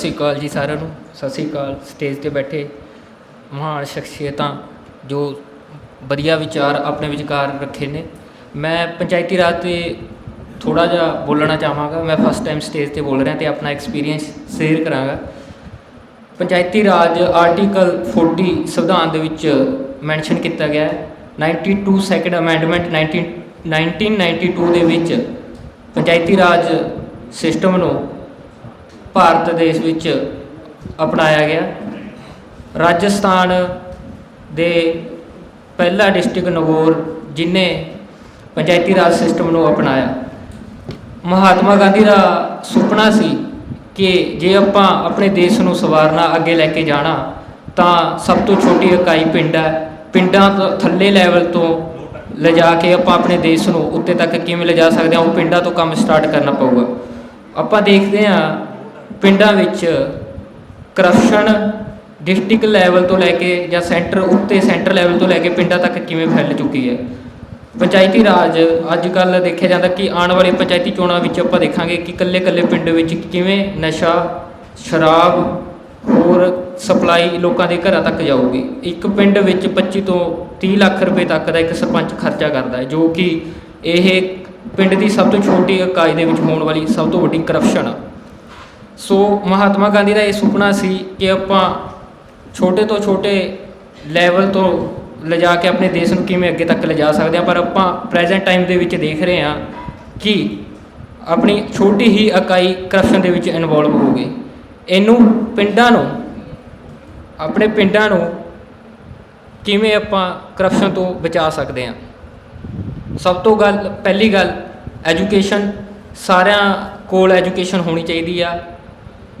ਸਤਿ ਸ਼੍ਰੀ ਅਕਾਲ ਜੀ ਸਾਰਿਆਂ ਨੂੰ। ਸਤਿ ਸ਼੍ਰੀ ਅਕਾਲ। ਸਟੇਜ ਤੇ ਬੈਠੇ ਮਹਾਨ ਸ਼ਖਸੀਅਤਾਂ ਜੋ ਵਧੀਆ ਵਿਚਾਰ ਆਪਣੇ ਵਿਚਕਾਰ ਰੱਖੇ ਨੇ। ਮੈਂ ਪੰਚਾਇਤੀ ਰਾਜ ਤੇ ਥੋੜਾ ਜਿਹਾ ਬੋਲਣਾ ਚਾਹਾਂਗਾ। ਮੈਂ ਫਸਟ ਟਾਈਮ ਸਟੇਜ ਤੇ ਬੋਲ ਰਿਹਾ ਤੇ ਆਪਣਾ ਐਕਸਪੀਰੀਅੰਸ ਸ਼ੇਅਰ ਕਰਾਂਗਾ। ਪੰਚਾਇਤੀ ਰਾਜ ਆਰਟੀਕਲ 40 ਸੰਵਿਧਾਨ ਦੇ ਵਿੱਚ ਮੈਂਸ਼ਨ ਕੀਤਾ ਗਿਆ ਹੈ। 92 ਸੈਕੰਡ ਅਮੈਂਡਮੈਂਟ 19 1992 ਦੇ ਵਿੱਚ ਪੰਚਾਇਤੀ ਰਾਜ ਸਿਸਟਮ ਨੂੰ ਭਾਰਤ ਦੇਸ਼ ਵਿੱਚ ਅਪਣਾਇਆ ਗਿਆ। ਰਾਜਸਥਾਨ ਦੇ ਪਹਿਲਾ ਡਿਸਟ੍ਰਿਕਟ ਨਗੌਰ, ਜਿਨੇ ਪੰਚਾਇਤੀ ਰਾਜ ਸਿਸਟਮ ਨੂੰ ਅਪਣਾਇਆ। ਮਹਾਤਮਾ ਗਾਂਧੀ ਦਾ ਸੁਪਨਾ ਸੀ ਕਿ ਜੇ ਆਪਾਂ ਆਪਣੇ ਦੇਸ਼ ਨੂੰ ਸਵਾਰਨਾ, ਅੱਗੇ ਲੈ ਕੇ ਜਾਣਾ, ਤਾਂ ਸਭ ਤੋਂ ਛੋਟੀ ਇਕਾਈ ਪਿੰਡ ਹੈ। ਪਿੰਡਾਂ ਤੋਂ ਥੱਲੇ ਲੈਵਲ ਤੋਂ ਲਿਜਾ ਕੇ ਆਪਾਂ ਆਪਣੇ ਦੇਸ਼ ਨੂੰ ਉੱਤੇ ਤੱਕ ਕਿਵੇਂ ਲਿਜਾ ਸਕਦੇ ਹਾਂ, ਉਹ ਪਿੰਡਾਂ ਤੋਂ ਕੰਮ ਸਟਾਰਟ ਕਰਨਾ ਪਊਗਾ। ਆਪਾਂ ਦੇਖਦੇ ਹਾਂ ਪਿੰਡਾਂ ਵਿੱਚ ਕਰਪਸ਼ਨ ਡਿਸਟ੍ਰਿਕਟ ਲੈਵਲ ਤੋਂ ਲੈ ਕੇ ਜਾਂ ਸੈਂਟਰ ਉੱਤੇ ਸੈਂਟਰ ਲੈਵਲ ਤੋਂ ਲੈ ਕੇ ਪਿੰਡਾਂ ਤੱਕ ਕਿਵੇਂ ਫੈਲ ਚੁੱਕੀ ਹੈ? ਪੰਚਾਇਤੀ ਰਾਜ ਅੱਜ ਕੱਲ ਦੇਖਿਆ ਜਾਂਦਾ ਕਿ ਆਉਣ ਵਾਲੇ ਪੰਚਾਇਤੀ ਚੋਣਾਂ ਵਿੱਚ ਆਪਾਂ ਦੇਖਾਂਗੇ ਕਿ ਕੱਲੇ-ਕੱਲੇ ਪਿੰਡ ਵਿੱਚ ਕਿਵੇਂ ਨਸ਼ਾ, ਸ਼ਰਾਬ ਹੋਰ ਸਪਲਾਈ ਲੋਕਾਂ ਦੇ ਘਰਾਂ ਤੱਕ ਜਾਊਗੀ। ਇੱਕ ਪਿੰਡ ਵਿੱਚ 25 ਤੋਂ 30 ਲੱਖ ਰੁਪਏ ਤੱਕ ਦਾ ਇੱਕ ਸਰਪੰਚ ਖਰਚਾ ਕਰਦਾ ਹੈ, ਜੋ ਕਿ ਇਹ ਪਿੰਡ ਦੀ ਸਭ ਤੋਂ ਛੋਟੀ ਇਕਾਈ ਦੇ ਵਿੱਚ ਹੋਣ ਵਾਲੀ ਸਭ ਤੋਂ ਵੱਡੀ ਕਰਪਸ਼ਨ ਆ। ਸੋ ਮਹਾਤਮਾ ਗਾਂਧੀ ਦਾ ਇਹ ਸੁਪਨਾ ਸੀ ਕਿ ਆਪਾਂ ਛੋਟੇ ਤੋਂ ਛੋਟੇ ਲੈਵਲ ਤੋਂ ਲਿਜਾ ਕੇ ਆਪਣੇ ਦੇਸ਼ ਨੂੰ ਕਿਵੇਂ ਅੱਗੇ ਤੱਕ ਲਿਜਾ ਸਕਦੇ ਹਾਂ, ਪਰ ਆਪਾਂ ਪ੍ਰੈਜ਼ੈਂਟ ਟਾਈਮ ਦੇ ਵਿੱਚ ਦੇਖ ਰਹੇ ਹਾਂ ਕਿ ਆਪਣੀ ਛੋਟੀ ਹੀ ਇਕਾਈ ਕਰਪਸ਼ਨ ਦੇ ਵਿੱਚ ਇਨਵੋਲਵ ਹੋ ਗਈ। ਇਹਨੂੰ ਪਿੰਡਾਂ ਨੂੰ, ਆਪਣੇ ਪਿੰਡਾਂ ਨੂੰ ਕਿਵੇਂ ਆਪਾਂ ਕਰਪਸ਼ਨ ਤੋਂ ਬਚਾ ਸਕਦੇ ਹਾਂ। ਸਭ ਤੋਂ ਗੱਲ, ਪਹਿਲੀ ਗੱਲ ਐਜੂਕੇਸ਼ਨ ਸਾਰਿਆਂ ਕੋਲ ਐਜੂਕੇਸ਼ਨ ਹੋਣੀ ਚਾਹੀਦੀ ਆ।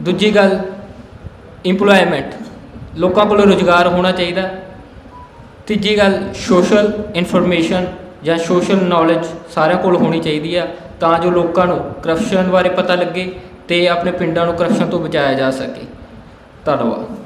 ਦੂਜੀ ਗੱਲ ਇੰਪਲੋਇਮੈਂਟ ਲੋਕਾਂ ਕੋਲ ਰੁਜ਼ਗਾਰ ਹੋਣਾ ਚਾਹੀਦਾ। ਤੀਜੀ ਗੱਲ ਸੋਸ਼ਲ ਇਨਫੋਰਮੇਸ਼ਨ ਜਾਂ ਸੋਸ਼ਲ ਨੌਲੇਜ ਸਾਰਿਆਂ ਕੋਲ ਹੋਣੀ ਚਾਹੀਦੀ ਆ, ਤਾਂ ਜੋ ਲੋਕਾਂ ਨੂੰ ਕਰਪਸ਼ਨ ਬਾਰੇ ਪਤਾ ਲੱਗੇ ਤੇ ਆਪਣੇ ਪਿੰਡਾਂ ਨੂੰ ਕਰਪਸ਼ਨ ਤੋਂ ਬਚਾਇਆ ਜਾ ਸਕੇ। ਧੰਨਵਾਦ।